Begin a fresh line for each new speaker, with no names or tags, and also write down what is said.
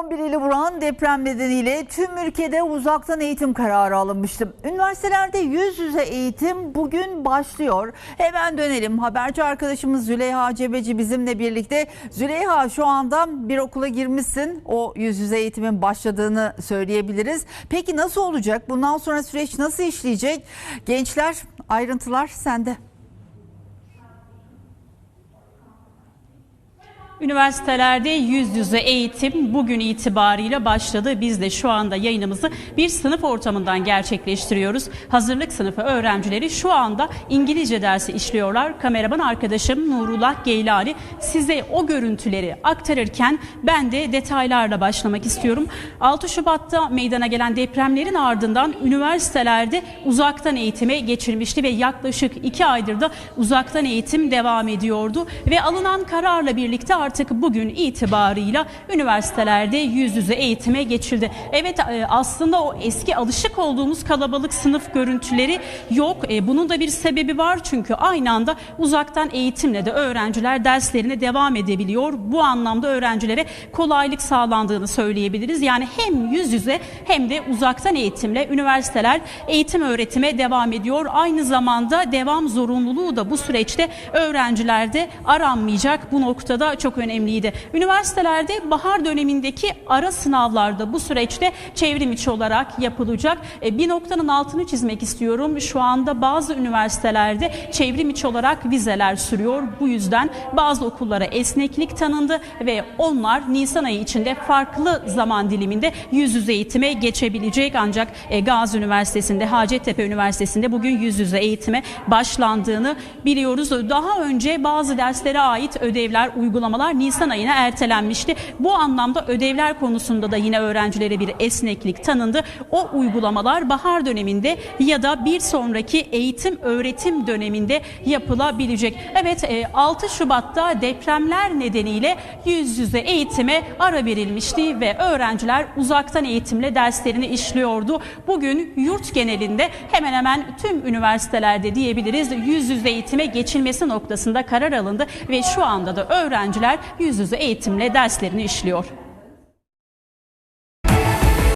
11 ili vuran deprem nedeniyle tüm ülkede uzaktan eğitim kararı alınmıştı. Üniversitelerde yüz yüze eğitim bugün başlıyor. Hemen dönelim. Haberci arkadaşımız Züleyha Cebeci bizimle birlikte. Züleyha şu anda bir okula girmişsin. O yüz yüze eğitimin başladığını söyleyebiliriz. Peki nasıl olacak? Bundan sonra süreç nasıl işleyecek? Gençler ayrıntılar sende.
Üniversitelerde yüz yüze eğitim bugün itibariyle başladı. Biz de şu anda yayınımızı bir sınıf ortamından gerçekleştiriyoruz. Hazırlık sınıfı öğrencileri şu anda İngilizce dersi işliyorlar. Kameraman arkadaşım Nurullah Geylani size o görüntüleri aktarırken ben de detaylarla başlamak istiyorum. 6 Şubat'ta meydana gelen depremlerin ardından üniversitelerde uzaktan eğitime geçilmişti ve yaklaşık 2 aydır da uzaktan eğitim devam ediyordu ve alınan kararla birlikte artık bugün itibarıyla üniversitelerde yüz yüze eğitime geçildi. Evet e, aslında o eski alışık olduğumuz kalabalık sınıf görüntüleri yok. E, Bunun da bir sebebi var çünkü aynı anda uzaktan eğitimle de öğrenciler derslerine devam edebiliyor. Bu anlamda öğrencilere kolaylık sağlandığını söyleyebiliriz. Yani hem yüz yüze hem de uzaktan eğitimle üniversiteler eğitim öğretime devam ediyor. Aynı zamanda devam zorunluluğu da bu süreçte öğrencilerde aranmayacak. Bu noktada çok önemliydi. Üniversitelerde bahar dönemindeki ara sınavlarda bu süreçte çevrim içi olarak yapılacak. E, Bir noktanın altını çizmek istiyorum. Şu anda bazı üniversitelerde çevrim içi olarak vizeler sürüyor. Bu yüzden bazı okullara esneklik tanındı ve onlar Nisan ayı içinde farklı zaman diliminde yüz yüze eğitime geçebilecek. Ancak e, Gazi Üniversitesi'nde, Hacettepe Üniversitesi'nde bugün yüz yüze eğitime başlandığını biliyoruz. Daha önce bazı derslere ait ödevler, uygulamalar Nisan ayına ertelenmişti. Bu anlamda ödevler konusunda da yine öğrencilere bir esneklik tanındı. O uygulamalar bahar döneminde ya da bir sonraki eğitim öğretim döneminde yapılabilecek. Evet e, 6 Şubat'ta depremler nedeniyle yüz yüze eğitime ara verilmişti ve öğrenciler uzaktan eğitimle derslerini işliyordu. Bugün yurt genelinde hemen hemen tüm üniversitelerde diyebiliriz yüz yüze eğitime geçilmesi noktasında karar alındı ve şu anda da öğrenciler yüz yüze eğitimle derslerini işliyor.